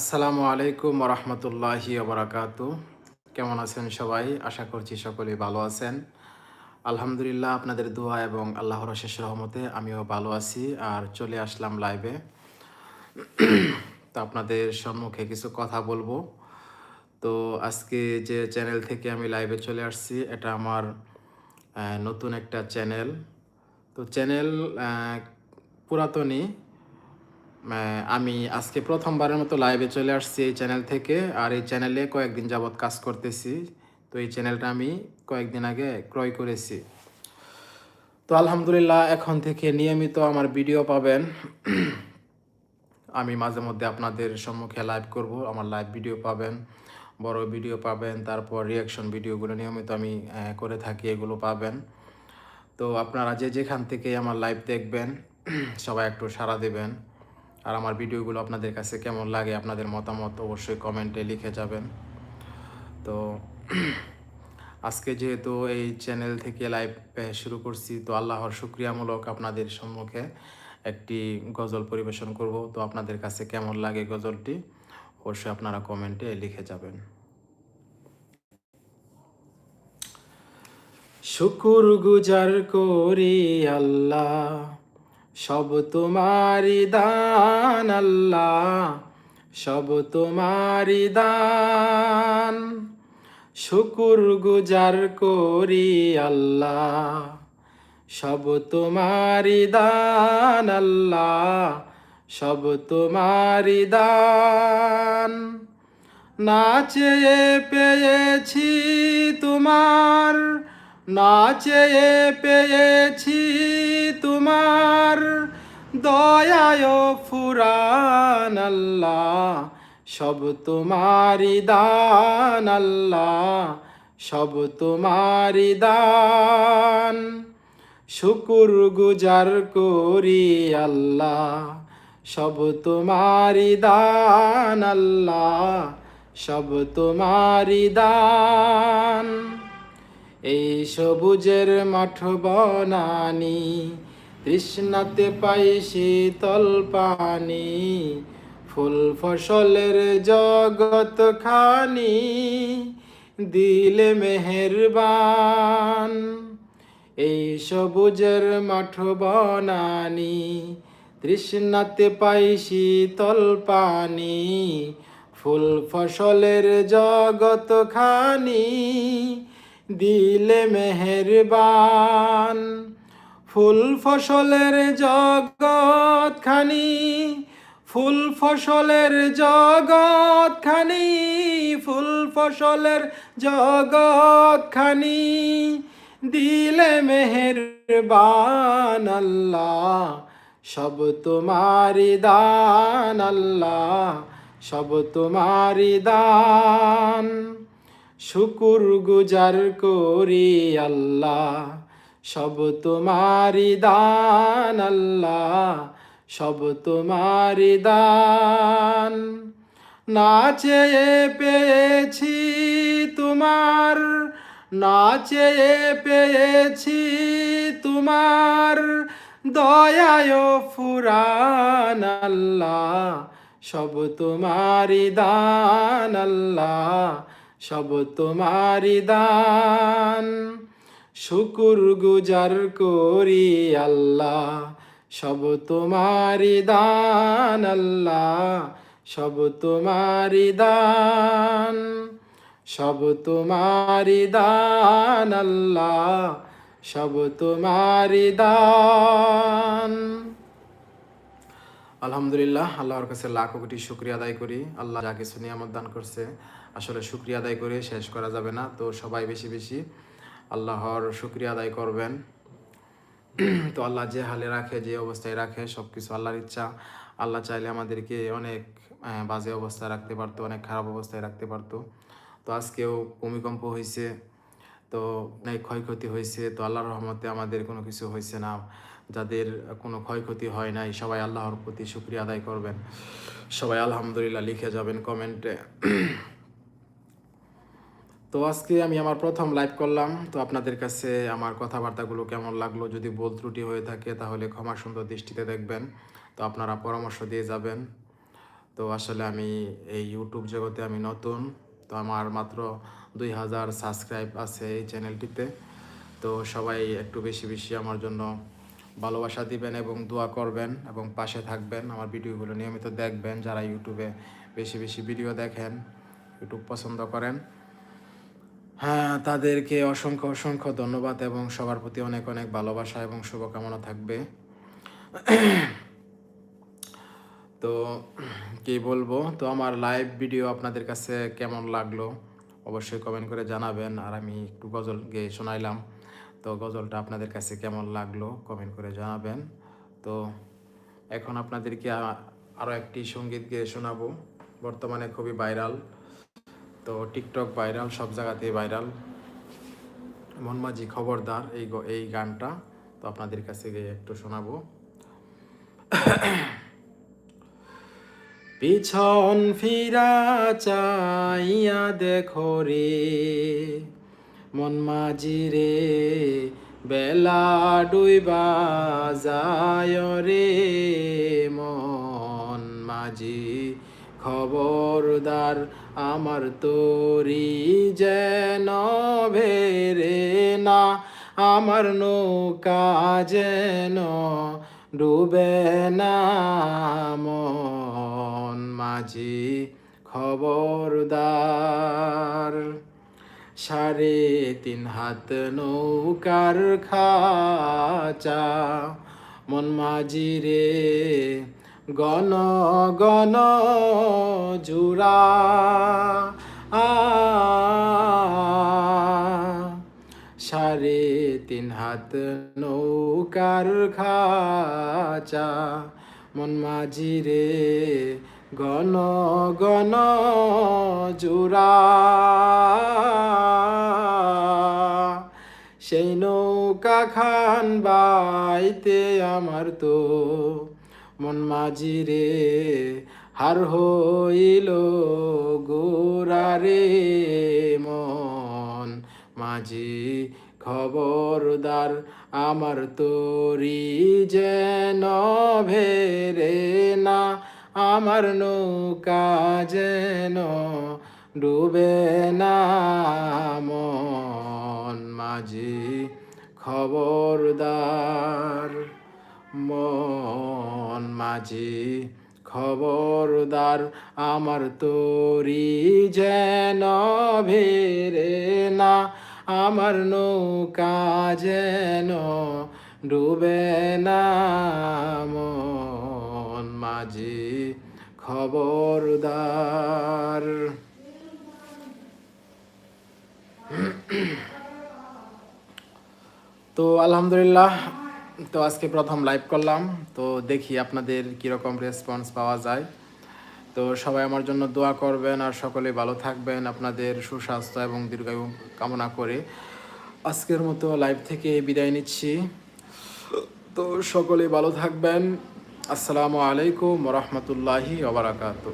আসসালামু আলাইকুম রহমতুল্লাহি ওবরাকাতু কেমন আছেন সবাই? আশা করছি সকলেই ভালো আছেন। আলহামদুলিল্লাহ আপনাদের দোয়া এবং আল্লাহর শেষ রহমতে আমিও ভালো আছি আর চলে আসলাম লাইভে। তো আপনাদের সম্মুখে কিছু কথা বলব। তো আজকে যে চ্যানেল থেকে আমি লাইভে চলে আসছি, এটা আমার নতুন একটা চ্যানেল। তো চ্যানেল পুরাতনই আমি আজকে প্রথমবারের মতো লাইভে চলে আসছি এই চ্যানেল থেকে। আর এই চ্যানেলে কয়েকদিন যাবৎ কাজ করতেছি। তো এই চ্যানেলটা আমি কয়েকদিন আগে ক্রয় করেছি। তো আলহামদুলিল্লাহ, এখন থেকে নিয়মিত আমার ভিডিও পাবেন। আমি মাঝে মধ্যে আপনাদের সম্মুখে লাইভ করব। আমার লাইভ ভিডিও পাবেন, বড় ভিডিও পাবেন, তারপর রিয়াকশন ভিডিওগুলো নিয়মিত আমি করে থাকি, এগুলো পাবেন। তো আপনারা যে যেখান থেকে আমার লাইভ দেখবেন, সবাই একটু সাড়া দেবেন। আর আমার ভিডিওগুলো আপনাদের কাছে কেমন লাগে, আপনাদের মতামত অবশ্যই কমেন্টে লিখে যাবেন। তো আজকে যেহেতু এই চ্যানেল থেকে লাইভ শুরু করছি, তো আল্লাহর শুক্রিয়ামূলক আপনাদের সম্মুখে একটি গজল পরিবেশন করব। তো আপনাদের কাছে কেমন লাগে গজলটি, অবশ্যই আপনারা কমেন্টে লিখে যাবেন। শুকুর গুজার করি আল্লাহ সব তোমারি দান আল্লাহ, সব তোমারি দান। শুকুর গুজার করি আল্লাহ, সব তোমারি দান আল্লাহ, সব তোমারি দান। নাচে পেয়েছি তোমার নাচে পেয়েছি দয়ায় ফুরান আল্লাহ সব তোমারি দান আল্লাহ সব তোমারি দান। শুকুর গুজার করি আল্লাহ, সব তোমারি দান আল্লাহ সব তোমারি দান। এই সবুজের মাঠ বনানি তৃষ্ণাতে পাই শীতল পানি, ফুল ফসলের জগৎ খানি, দিলে মেহেরবান। এই সবুজের মাঠ বনানি, তৃষ্ণাতে পাই শীতল পানি, ফুল ফসলের জগৎ খানি, দিলে মেহেরবান। ফুল ফসলের জগৎ খানি ফুল ফসলের জগৎ খানি ফুল ফসলের জগৎ খানি দিলে মেহেরবান আল্লাহ, সব তোমারি দান আল্লাহ, সব তোমারি দান। শুকুর গুজার করি আল্লাহ সব তোমারি দান আল্লাহ, সব তোমারি দান। নাচে পেয়েছি তোমার নাচে পেয়েছি তোমার। দয়ায় ফুরান আল্লাহ, সব তোমারি দান আল্লাহ, সব তোমারি দান। শুকুর গুজার করি আল্লাহ, সব তোমারি দান আল্লাহ, সব তোমারি দান, সব তোমারি দান আল্লাহ, সব তোমারি দান। আলহামদুলিল্লাহ, আল্লাহর কাছে লাখ কোটি শুক্রিয়া আদায় করি। আল্লাহ যা কিছু নিয়ামত দান করছে, আসলে শুক্রিয়া আদায় করে শেষ করা যাবে না। তো সবাই বেশি বেশি আল্লাহর শুক্রিয়া আদায় করবেন। তো আল্লাহ যে হালে রাখে, যে অবস্থায় রাখে সব কিছু আল্লাহর ইচ্ছা। আল্লাহ চাইলে আমাদেরকে অনেক বাজে অবস্থায় রাখতে পারতো, অনেক খারাপ অবস্থায় রাখতে পারতো। তো আজকেও ভূমিকম্প হয়েছে তো অনেক ক্ষয়ক্ষতি হয়েছে তো আল্লাহর রহমতে আমাদের কোনো কিছু হয়েছে না। যাদের কোনো ক্ষয়ক্ষতি হয় নাই, সবাই আল্লাহর প্রতি শুক্রিয়া আদায় করবেন। সবাই আলহামদুলিল্লাহ লিখে যাবেন কমেন্টে। তো আজকে আমি আমার প্রথম লাইভ করলাম। তো আপনাদের কাছে আমার কথাবার্তাগুলো কেমন লাগল? যদি ভুল ত্রুটি হয়ে থাকে, তাহলে ক্ষমা সুন্দর দৃষ্টিতে দেখবেন। তো আপনারা পরামর্শ দিয়ে যাবেন। তো আসলে আমি এই ইউটিউব জগতে আমি নতুন। তো আমার মাত্র দুই হাজার সাবস্ক্রাইব আছে এই চ্যানেলটিতে তো সবাই একটু বেশি বেশি আমার জন্য ভালোবাসা দিবেন এবং দোয়া করবেন এবং পাশে থাকবেন। আমার ভিডিওগুলো নিয়মিত দেখবেন যারা ইউটিউবে বেশি বেশি ভিডিও দেখেন ইউটিউব পছন্দ করেন। হ্যাঁ তাদেরকে অসংখ্য অসংখ্য ধন্যবাদ এবং সবার প্রতি অনেক অনেক ভালোবাসা এবং শুভকামনা থাকবে। তো কি বলব? তো আমার লাইভ ভিডিও আপনাদের কাছে কেমন লাগল? অবশ্যই কমেন্ট করে জানাবেন আর আমি একটু গজল গেয়ে শোনাইলাম। তো গজলটা আপনাদের কাছে কেমন লাগল? কমেন্ট করে জানাবেন। তো এখন আপনাদেরকে আরও একটি সংগীত গেয়ে শোনাবো। বর্তমানে খুবই ভাইরাল তো টিকটক ভাইরাল সব জায়গাতেই ভাইরাল মনমাঝি খবরদার, এই এই গানটা তো আপনাদের কাছে গিয়ে একটু শোনাবো। পিছন ফিরা চাইয়া দেখো রে মন মাঝি রে, বেলা ডুইবা যায় রে। মন মাঝি খবরদার আমার তোরি যেন ভেরে না, আমার নৌকা যেন ডুবে না। মন মাঝি খবরদার, সাড়ে তিন হাত নৌকার খাচা। মন মাঝি রে গণ গণ জুড়া। সাড়ে তিন হাত নৌকার খাচা। মন মাঝি রে, গণ গণ জোড়া। সেই নৌকা খান বাইতে আমার তো মন মাঝি রে, হার হইল গোরা রে, মন মাঝি খবরদার আমার তোরি যেন ভেরে না, আমার নৌকা যেন ডুবে না, মন মাঝি খবরদার মন মাঝি খবরদার আমার তোরি যেন ভেরে না, আমার নৌকা যেন ডুবে না। মন মাঝি খবরদার। তো আলহামদুলিল্লাহ তো আজকে প্রথম লাইভ করলাম, তো দেখি আপনাদের কীরকম রেসপন্স পাওয়া যায়। তো সবাই আমার জন্য দোয়া করবেন আর সকলে ভালো থাকবেন, আপনাদের সুস্বাস্থ্য এবং দীর্ঘায়ু কামনা করে। আজকের মতো লাইভ থেকে বিদায় নিচ্ছি। তো সকলে ভালো থাকবেন। আসসালামু আলাইকুম রহমতুল্লাহি ওবরাকাতু